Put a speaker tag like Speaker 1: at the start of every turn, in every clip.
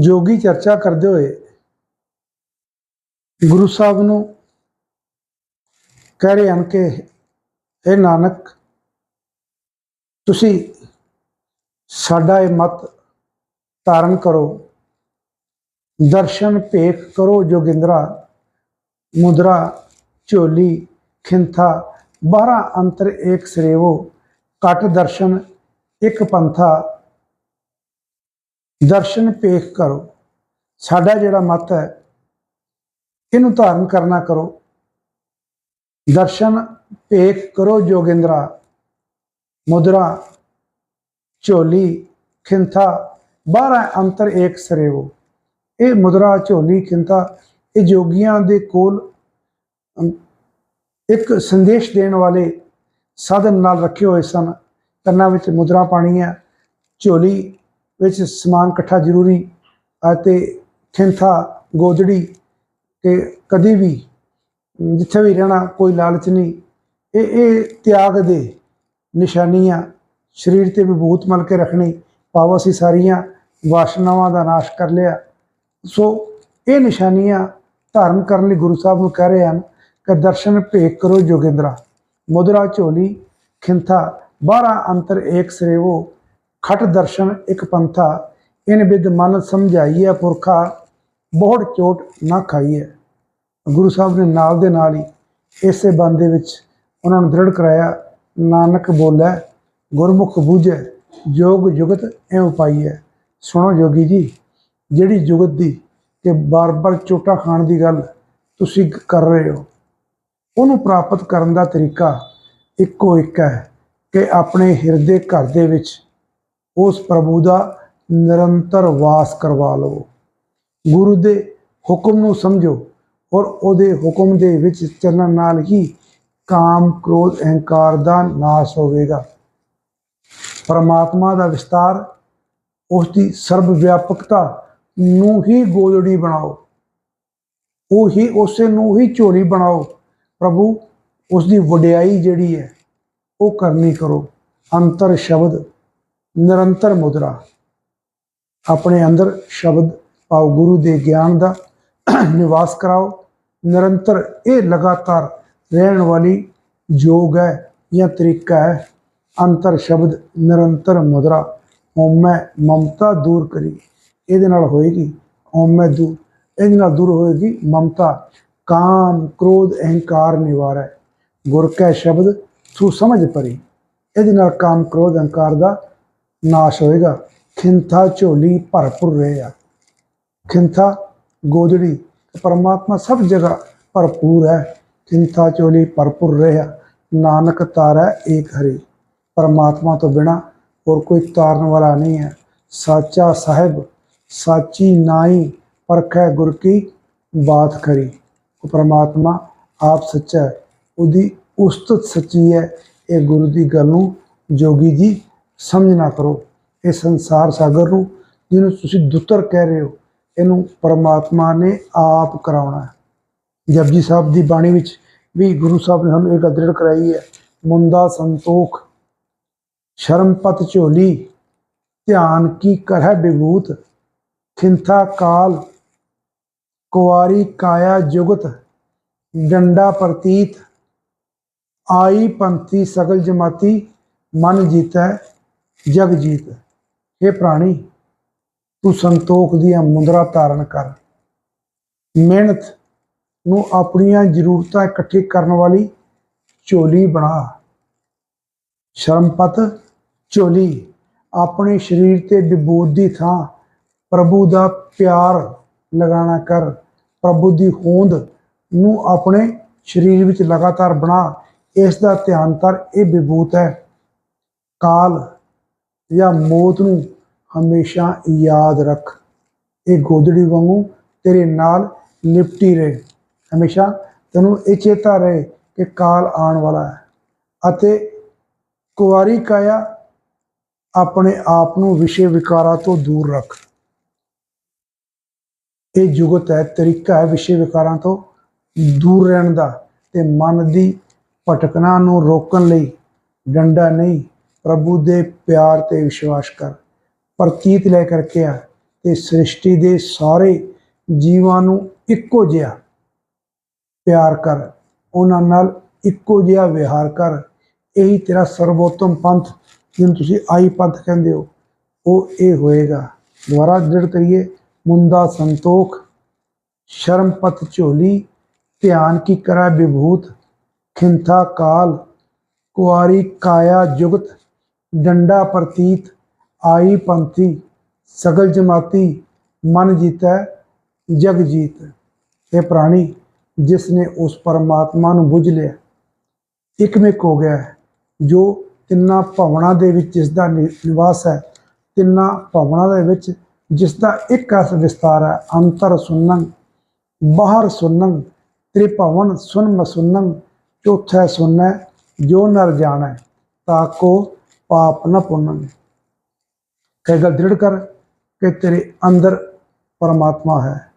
Speaker 1: ਜੋਗੀ ਚਰਚਾ ਕਰਦੇ ਹੋਏ ਗੁਰੂ ਸਾਹਿਬ ਨੂੰ ਕਹਿ ਰਹੇ ਹਨ ਕਿ ਇਹ ਨਾਨਕ, ਤੁਸੀਂ ਸਾਡਾ ਇਹ ਮਤ ਧਾਰਨ ਕਰੋ। ਦਰਸ਼ਨ ਭੇਖ ਕਰੋ ਜੋਗਿੰਦਰਾ, ਮੁਦਰਾ, ਝੋਲੀ, ਖਿੰਥਾ 12 ਅੰਤਰ ਏਕ ਸਰੇਵੋ ਕਟ ਦਰਸ਼ਨ, ਇੱਕ ਪੰਥਾ ਦਰਸ਼ਨ ਭੇਖ ਕਰੋ। ਸਾਡਾ ਜਿਹੜਾ ਮਤ ਹੈ, ਇਹਨੂੰ ਧਾਰਨ ਕਰਨਾ ਕਰੋ। ਦਰਸ਼ਨ ਭੇਖ ਕਰੋ ਜੋਗਿੰਦਰਾ, ਮੁਦਰਾ, ਝੋਲੀ, ਖਿੰਥਾ 12 ਅੰਤਰ ਏਕ ਸਰੇਵੋ। ਇਹ ਮੁਦਰਾ, ਝੋਲੀ, ਖਿੰਥਾ, ਇਹ ਜੋਗੀਆਂ ਦੇ ਕੋਲ ਇੱਕ ਸੰਦੇਸ਼ ਦੇਣ ਵਾਲੇ ਸਾਧਨ ਨਾਲ ਰੱਖੇ ਹੋਏ ਸਨ। ਕੰਨਾਂ ਵਿੱਚ ਮੁਦਰਾ ਪਾਣੀ ਹੈ, ਝੋਲੀ ਵਿੱਚ ਸਮਾਨ ਇਕੱਠਾ ਜ਼ਰੂਰੀ ਅਤੇ ਖਿੰਥਾ ਗੋਦੜੀ ਕਿ ਕਦੀ ਵੀ ਜਿੱਥੇ ਵੀ ਰਹਿਣਾ ਕੋਈ ਲਾਲਚ ਨਹੀਂ। ਇਹ ਇਹ ਤਿਆਗ ਦੇ ਨਿਸ਼ਾਨੀਆਂ ਸਰੀਰ ਤੇ ਵਿਭੂਤ ਮਲ ਕੇ ਰੱਖਣੀ ਪਾਵ ਅਸੀਂ ਸਾਰੀਆਂ ਵਾਸ਼ਨਾਵਾਂ ਦਾ ਨਾਸ਼ ਕਰ ਲਿਆ। ਸੋ ਇਹ ਨਿਸ਼ਾਨੀਆਂ ਧਾਰਨ ਕਰਨ ਲਈ ਗੁਰੂ ਸਾਹਿਬ ਨੂੰ ਕਹਿ ਰਹੇ ਹਨ ਕਿ ਦਰਸ਼ਨ ਭੇਖ ਕਰੋ ਜੋਗਿੰਦਰਾ। ਮੁਦਰਾ ਝੋਲੀ, ਖਿੰਥਾ 12 ਅੰਤਰ ਏਕ ਸ੍ਰੇਵੋ ਖਟ ਦਰਸ਼ਨ ਇੱਕ ਪੰਥਾ, ਇਨ ਵਿਦ ਮਨ ਸਮਝਾਈਐ ਪੁਰਖਾ ਬਹੁਤ ਚੋਟ ਨਾ ਖਾਈਐ। ਗੁਰੂ ਸਾਹਿਬ ਨੇ ਨਾਲ ਦੇ ਨਾਲ ਹੀ ਇਸੇ ਬੰਦੇ ਵਿੱਚ ਉਹਨਾਂ ਨੂੰ ਦ੍ਰਿੜ ਕਰਾਇਆ, ਨਾਨਕ ਬੋਲੇ, ਗੁਰਮੁਖ ਬੂਝੈ, ਜੋਗ ਜੁਗਤ ਐ ਹੈ ਸੁਣੋ ਜੋਗੀ ਜੀ, ਜਿਹੜੀ ਜੁਗਤ ਦੀ ਕਿ ਬਾਰ-ਬਾਰ ਚੋਟਾ ਖਾਣ ਦੀ ਗੱਲ ਤੁਸੀਂ ਕਰ ਰਹੇ ਹੋ, ਉਹਨੂੰ ਪ੍ਰਾਪਤ ਕਰਨ ਦਾ ਤਰੀਕਾ ਇੱਕੋ ਇੱਕ ਹੈ ਕਿ ਆਪਣੇ ਹਿਰਦੇ ਘਰ ਦੇ ਵਿੱਚ ਉਸ ਪ੍ਰਭੂ ਦਾ ਨਿਰੰਤਰ ਵਾਸ ਕਰਵਾ ਲਵੋ ਗੁਰੂ ਦੇ ਹੁਕਮ ਨੂੰ ਸਮਝੋ ਔਰ ਉਹਦੇ ਹੁਕਮ ਦੇ ਵਿੱਚ ਚੱਲਣ ਨਾਲ ਹੀ ਕਾਮ, ਕ੍ਰੋਧ, ਅਹੰਕਾਰ ਦਾ ਨਾਸ਼ ਹੋਵੇਗਾ। ਪਰਮਾਤਮਾ ਦਾ ਵਿਸਤਾਰ ਉਸ ਦੀ ਸਰਬ ਵਿਆਪਕਤਾ ਨੂੰ ਹੀ ਗੋਲੜੀ ਬਣਾਓ। ਉਹ ਹੀ ਉਸੇ ਨੂੰ ਹੀ ਝੋਲੀ ਬਣਾਓ। ਪ੍ਰਭੂ ਉਸ ਦੀ ਵਡਿਆਈ ਜਿਹੜੀ ਹੈ, ਉਹ ਕਰਨੀ ਕਰੋ। ਅੰਤਰ ਸ਼ਬਦ ਨਿਰੰਤਰ ਮੁਦਰਾ। ਆਪਣੇ ਅੰਦਰ ਸ਼ਬਦ ਪਾਓ, ਗੁਰੂ ਦੇ ਗਿਆਨ ਦਾ ਨਿਵਾਸ ਕਰਾਓ। ਨਿਰੰਤਰ ਇਹ ਲਗਾਤਾਰ ਰਹਿਣ ਵਾਲੀ ਯੋਗ ਹੈ ਜਾਂ ਤਰੀਕਾ ਹੈ। ਅੰਤਰ ਸ਼ਬਦ ਨਿਰੰਤਰ ਮੁਦਰਾ ਹਉਮੈ ਮਮਤਾ ਦੂਰ ਕਰੀ। ਇਹਦੇ ਨਾਲ ਹੋਏਗੀ ਮੈਂ ਦੂਰ ਇਹਦੇ ਨਾਲ ਦੂਰ ਹੋਏਗੀ ਮਮਤਾ। ਕਾਮ, ਕ੍ਰੋਧ, ਅਹੰਕਾਰ ਨਿਵਾਰੈ ਗੁਰ ਕੈ ਸ਼ਬਦ, ਤੂੰ ਸਮਝ ਪਰੀ। ਇਹਦੇ ਨਾਲ ਕਾਮ, ਕ੍ਰੋਧ, ਅਹੰਕਾਰ ਦਾ ਨਾਸ਼ ਹੋਏਗਾ। ਖਿੰਥਾ ਝੋਲੀ ਭਰਪੂਰ ਰਹੇਗਾ ਖਿੰਥਾ ਗੋਦੜੀ ਪਰਮਾਤਮਾ ਸਭ ਜਗ੍ਹਾ ਭਰਪੂਰ ਹੈ। ਖਿੰਥਾ ਝੋਲੀ ਭਰਪੂਰ ਰਿਹਾ ਨਾਨਕ ਤਾਰਾ ਏਕ ਹਰੀ। ਪਰਮਾਤਮਾ ਤੋਂ ਬਿਨਾ ਹੋਰ ਕੋਈ ਤਾਰਨ ਵਾਲਾ ਨਹੀਂ ਹੈ। ਸਾਚਾ ਸਾਹਿਬ, ਸਾਚੀ ਨਾਈ ਪਰਖੈ ਗੁਰ ਕੀ ਬਾਤ ਖਰੀ। ਉਹ ਪਰਮਾਤਮਾ ਆਪ ਸੱਚਾ ਹੈ। ਉਹਦੀ ਉਸਤਤ ਸੱਚੀ ਹੈ। ਇਹ ਗੁਰੂ ਦੀ ਗੱਲ ਨੂੰ ਜੋਗੀ ਜੀ ਸਮਝ ਨਾ ਕਰੋ। ਇਹ ਸੰਸਾਰ ਸਾਗਰ ਨੂੰ, ਜਿਹਨੂੰ ਤੁਸੀਂ ਦੁੱਤਰ ਕਹਿ ਰਹੇ ਹੋ, ਇਹਨੂੰ ਪਰਮਾਤਮਾ ਨੇ ਆਪ ਕਰਾਉਣਾ ਹੈ। ਜਪਜੀ ਸਾਹਿਬ ਦੀ ਬਾਣੀ ਵਿੱਚ ਵੀ ਗੁਰੂ ਸਾਹਿਬ ਨੇ ਸਾਨੂੰ ਇਹ ਗੱਲ ਦ੍ਰਿੜ ਕਰਾਈ ਹੈ ਮੁੰਦਾ ਸੰਤੋਖ ਸ਼ਰਮਪਤ ਝੋਲੀ, ਧਿਆਨ ਕੀ ਕਰਹਿ ਬਿਭੂਤ ਖਿੰਥਾ ਕਾਲ ਕੁਵਾਰੀ ਕਾਇਆ ਜੁਗਤ, ਡੰਡਾ ਪ੍ਰਤੀਤ, ਆਈ ਪੰਥੀ ਸਗਲ ਜਮਾਤੀ, ਮਨ ਜੀਤੈ ਜਗਜੀਤ ਇਹ ਪ੍ਰਾਣੀ, ਤੂੰ ਸੰਤੋਖ ਦੀਆਂ ਮੁੰਦਰਾ ਧਾਰਨ ਕਰ। ਮਿਹਨਤ ਨੂੰ ਆਪਣੀਆਂ ਜ਼ਰੂਰਤਾਂ ਇਕੱਠੀ ਕਰਨ ਵਾਲੀ ਝੋਲੀ ਬਣਾ। ਸ਼ਰਮਪਤ ਝੋਲੀ, ਆਪਣੇ ਸਰੀਰ ਤੇ ਵਿਭੂਤ ਦੀ ਥਾਂ ਪ੍ਰਭੂ ਦਾ ਪਿਆਰ ਲਗਾਣਾ ਕਰ। ਪ੍ਰਭੂ ਦੀ ਹੋਂਦ ਨੂੰ ਆਪਣੇ ਸਰੀਰ ਵਿੱਚ ਲਗਾਤਾਰ ਬਣਾ। ਇਸ ਦਾ ਧਿਆਨ ਤਰ ਇਹ ਵਿਭੂਤ ਹੈ। ਕਾਲ ਜਾਂ ਮੌਤ ਨੂੰ ਹਮੇਸ਼ਾ ਯਾਦ ਰੱਖ। ਇਹ ਗੋਦੜੀ ਵਾਂਗੂ ਤੇਰੇ ਨਾਲ ਲਿਪਟੀ ਰਹੇ। ਹਮੇਸ਼ਾ ਤੈਨੂੰ ਇਹ ਚੇਤਾ ਰਹੇ ਕਿ ਕਾਲ ਆਉਣ ਵਾਲਾ ਹੈ ਅਤੇ ਕੁਵਾਰੀ ਕਾਇਆ ਆਪਣੇ ਆਪ ਨੂੰ ਵਿਸ਼ੇ ਵਿਕਾਰਾਂ ਤੋਂ ਦੂਰ ਰੱਖ। ਇਹ ਜੁਗਤ ਹੈ, ਤਰੀਕਾ ਹੈ ਵਿਸ਼ੇ ਵਿਕਾਰਾਂ ਤੋਂ ਦੂਰ ਰਹਿਣ ਦਾ ਤੇ ਮਨ ਦੀ ਭਟਕਣਾ ਨੂੰ ਰੋਕਣ ਲਈ ਡੰਡਾ ਨਹੀਂ ਪ੍ਰਭੂ ਦੇ ਪਿਆਰ ਤੇ ਵਿਸ਼ਵਾਸ ਕਰ, ਪ੍ਰਤੀਤ ਲੈ ਕਰਕੇ ਆ ਤੇ ਸ੍ਰਿਸ਼ਟੀ ਦੇ ਸਾਰੇ ਜੀਵਾਂ ਨੂੰ ਇੱਕੋ ਜਿਹਾ ਪਿਆਰ ਕਰ, ਉਹਨਾਂ ਨਾਲ ਇੱਕੋ ਜਿਹਾ ਵਿਹਾਰ ਕਰ। ਇਹੀ ਤੇਰਾ ਸਰਵੋਤਮ ਪੰਥ ਜਿਹਨੂੰ ਤੁਸੀਂ ਆਈ ਪੰਥ ਕਹਿੰਦੇ ਹੋ, ਉਹ ਇਹ ਹੋਏਗਾ। ਦੁਆਰਾ ਦ੍ਰਿੜ ਕਰੀਏ ਮੁੰਦਾ ਸੰਤੋਖ, ਸ਼ਰਮ ਪਤ ਝੋਲੀ, ਧਿਆਨ ਕੀ ਕਰਾ ਵਿਭੂਤ, ਖਿੰਥਾ ਕਾਲ, ਕੁਆਰੀ ਕਾਇਆ ਜੁਗਤ ਡੰਡਾ ਪ੍ਰਤੀਤ, ਆਈ ਪੰਥੀ, ਸਗਲ ਜਮਾਤੀ, ਮਨ ਜੀਤੈ, ਜਗ ਜੀਤ। ਇਹ ਪ੍ਰਾਣੀ ਜਿਸ ਨੇ ਉਸ ਪਰਮਾਤਮਾ ਨੂੰ ਬੁੱਝ ਲਿਆ, ਇਕਮਿਕ ਹੋ ਗਿਆ ਜੋ ਤਿੰਨਾਂ ਭਵਨਾਂ ਦੇ ਵਿੱਚ ਜਿਸ ਦਾ ਨਿਵਾਸ ਹੈ, ਤਿੰਨਾਂ ਭਵਨਾਂ ਦੇ ਵਿੱਚ ਜਿਸ ਦਾ ਇੱਕ ਰਸ ਵਿਸਤਾਰ ਹੈ, ਅੰਤਰ ਸੁਨੰ ਬਾਹਰ ਸੁਨੰ ਤ੍ਰਿਭਵਨ ਸੁਨ ਮਸੁਨੰ ਚੌਥਾ ਸੁਨੈ, ਜੋ ਨਰ ਜਾਣੈ ਤਾਕੋ ਪਾਪ ਨ ਪੁੰਨੰ ਕਹੇ ਗੱਲ ਦ੍ਰਿੜ ਕਰ ਕਿ ਤੇਰੇ ਅੰਦਰ ਪਰਮਾਤਮਾ ਹੈ।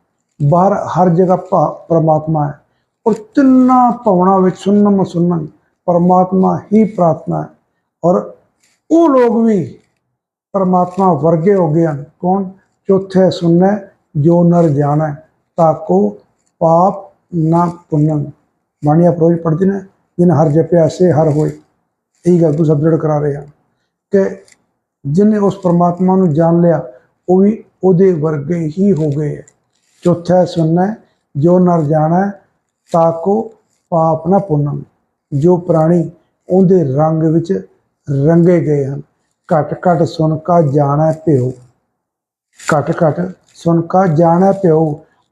Speaker 1: ਬਾਹਰ ਹਰ ਜਗ੍ਹਾ ਭਾ- ਪਰਮਾਤਮਾ ਹੈ। ਔਰ ਤਿੰਨਾਂ ਭਵਨਾਂ ਵਿੱਚ ਸੁਨਮ ਸੁਨਨ ਪਰਮਾਤਮਾ ਹੀ ਪ੍ਰਾਰਥਨਾ ਹੈ। ਔਰ ਉਹ ਲੋਕ ਵੀ ਪਰਮਾਤਮਾ ਵਰਗੇ ਹੋ ਗਏ ਹਨ। ਕੌਣ? ਚੌਥੇ ਸੁਨੈ, ਜੋ ਨਰ ਜਾਣੈ ਤਾਕੋ ਪਾਪ ਨਾ ਪੁੰਨਨ ਬਾਣੀ ਪ੍ਰੋਜ ਪੜਦੇ ਨੇ ਜਿਨ ਹਰ ਜਪਿਆ, ਸੇ ਹਰ ਹੋਏ। ਇਹੀ ਗੱਲ ਤੂੰ ਸਭ ਕਰਾ ਰਹੇ ਹਨ। ਕਿ ਜਿਹਨੇ ਉਸ ਪਰਮਾਤਮਾ ਨੂੰ ਜਾਣ ਲਿਆ, ਉਹ ਵੀ ਉਹਦੇ ਵਰਗੇ ਹੀ ਹੋ ਗਏ ਹੈ। ਚੌਥਾ ਸੁਣਨਾ ਜੋ ਨਰ ਜਾਣਾ ਤਾਕੋ ਪਾਪ ਨਾ ਪੁੰਨਮ ਜੋ ਪ੍ਰਾਣੀ ਉਹਦੇ ਰੰਗ ਵਿੱਚ ਰੰਗੇ ਗਏ ਹਨ। ਘਟ ਘਟ ਸੁਣ ਕਾ ਜਾਣਾ ਪਿਓ ਘਟ ਘਟ ਸੁਣ ਕਾ ਜਾਣਾ ਪਿਓ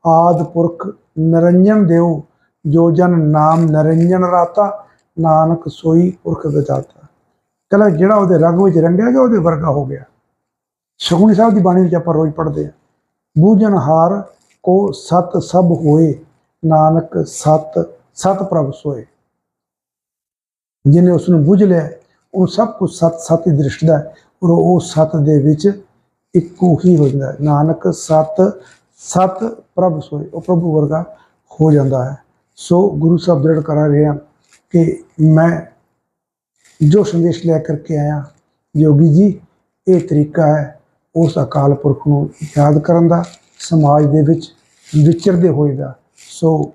Speaker 1: ਆਦ ਪੁਰਖ ਨਿਰੰਜਨ ਦਿਓ ਜੋ ਜਨ ਨਾਮ ਨਿਰੰਜਨ ਰਾਤਾ, ਨਾਨਕ ਸੋਈ ਪੁਰਖ ਵਿਦਾਤਾ ਕਹਿੰਦਾ ਜਿਹੜਾ ਉਹਦੇ ਰੰਗ ਵਿੱਚ ਰੰਗਿਆ ਗਿਆ, ਉਹਦੇ ਵਰਗਾ ਹੋ ਗਿਆ। ਸੁਖਮਨੀ ਸਾਹਿਬ ਦੀ ਬਾਣੀ ਵਿੱਚ ਆਪਾਂ ਰੋਜ਼ ਪੜ੍ਹਦੇ ਹਾਂ, ਬੂਝਨ ਹਾਰ ਕੋ ਸਤ ਸਭ ਹੋਏ, ਨਾਨਕ ਸਤ ਸਤ ਪ੍ਰਭ ਸੋਏ। ਜਿਹਨੇ ਉਸ ਨੂੰ ਬੁੱਝ ਲਿਆ, ਉਹ ਸਭ ਕੁਝ ਸਤ ਸਤ ਹੀ ਦ੍ਰਿਸ਼ਟਦਾ ਹੈ, ਔਰ ਉਹ ਸਤ ਦੇ ਵਿੱਚ ਇੱਕੋ ਹੀ ਹੋ ਜਾਂਦਾ ਨਾਨਕ ਸਤ ਸਤ ਪ੍ਰਭ ਸੋਏ, ਉਹ ਪ੍ਰਭੂ ਵਰਗਾ ਹੋ ਜਾਂਦਾ ਹੈ। ਸੋ ਗੁਰੂ ਸਾਹਿਬ ਦ੍ਰਿੜ ਕਰਾ ਰਹੇ ਹਨ ਕਿ ਮੈਂ ਜੋ ਸੰਦੇਸ਼ ਲੈ ਕਰਕੇ ਆਇਆ, ਯੋਗੀ ਜੀ, ਇਹ ਤਰੀਕਾ ਹੈ ਉਸ ਅਕਾਲ ਪੁਰਖ ਨੂੰ ਯਾਦ ਕਰਨ ਦਾ, ਸਮਾਜ ਦੇ ਵਿੱਚ ਵਿਚਰਦੇ ਹੋਏ ਦਾ। ਸੋ,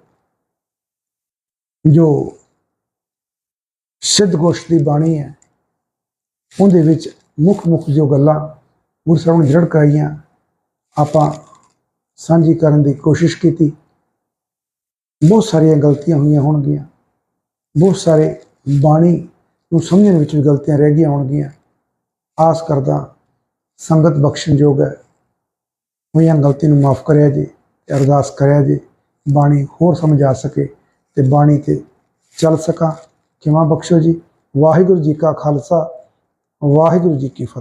Speaker 1: ਜੋ ਸਿੱਧ ਗੋਸ਼ ਦੀ ਬਾਣੀ ਹੈ, ਉਹਦੇ ਵਿੱਚ ਮੁੱਖ ਮੁੱਖ ਜੋ ਗੱਲਾਂ ਗੁਰੂ ਸਾਹਿਬ ਨੇ ਦ੍ਰਿੜ ਕਰਾਈਆਂ, ਆਪਾਂ ਸਾਂਝੀ ਕਰਨ ਦੀ ਕੋਸ਼ਿਸ਼ ਕੀਤੀ। ਬਹੁਤ ਸਾਰੀਆਂ ਗਲਤੀਆਂ ਹੋਈਆਂ ਹੋਣਗੀਆਂ। ਬਹੁਤ ਸਾਰੇ ਬਾਣੀ ਨੂੰ ਸਮਝਣ ਵਿੱਚ ਵੀ ਗਲਤੀਆਂ ਰਹਿ ਗਈਆਂ ਹੋਣਗੀਆਂ। ਆਸ ਕਰਦਾ ਸੰਗਤ ਬਖਸ਼ਣਯੋਗ ਹੈ। ਹੋਈਆਂ ਗਲਤੀ ਨੂੰ ਮਾਫ ਕਰਿਆ ਜੀ ਤੇ ਅਰਦਾਸ ਕਰਿਆ ਜੀ ਬਾਣੀ ਹੋਰ ਸਮਝ ਆ ਸਕੇ ਤੇ ਬਾਣੀ ਤੇ ਚੱਲ ਸਕਾਂ। ਖਿਮਾ ਬਖਸ਼ੋ ਜੀ? ਵਾਹਿਗੁਰੂ ਜੀ ਕਾ ਖਾਲਸਾ, ਵਾਹਿਗੁਰੂ ਜੀ ਕੀ ਫਤਿਹ।